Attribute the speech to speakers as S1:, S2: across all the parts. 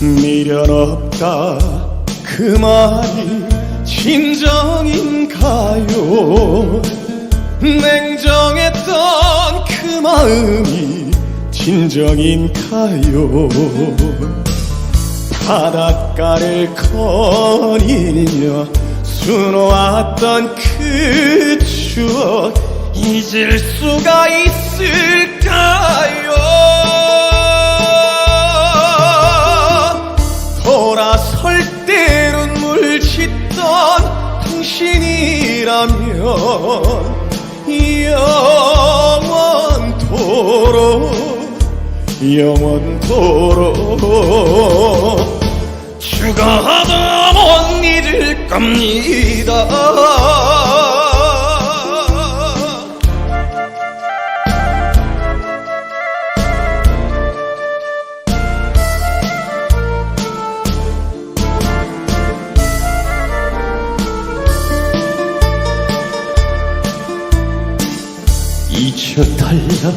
S1: 미련 없다. 그 말이 진정인가요. 냉정했던 그 마음이 진정인가요. 바닷가를 거닐며 수놓았던 그 추억 잊을 수가 있을까 이라면 영원토록 영원토록 죽어도 못 잊을 겁니다 잊혀달라.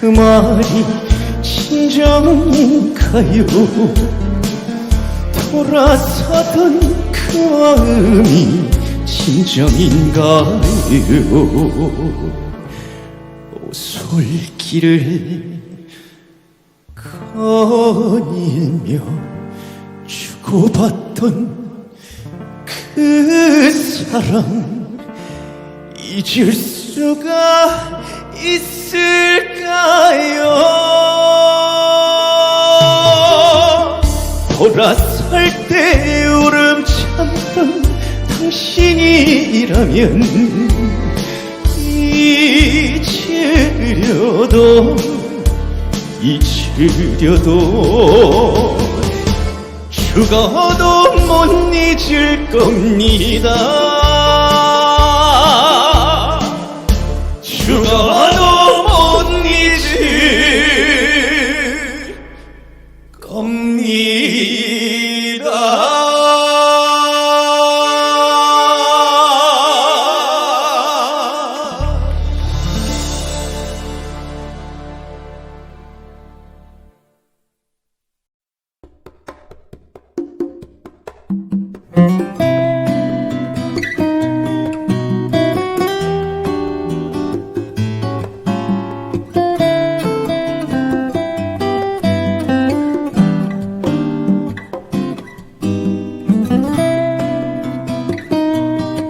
S1: 그 말이 진정인가요? 돌아서던 그 마음이 진정인가요? 솔길을 거닐며 주고받던 그 사랑 잊을 수가 있을까요? 돌아설 때 울음 참던 당신이라면 잊으려도 잊으려도 죽어도 못 잊을 겁니다. thank you.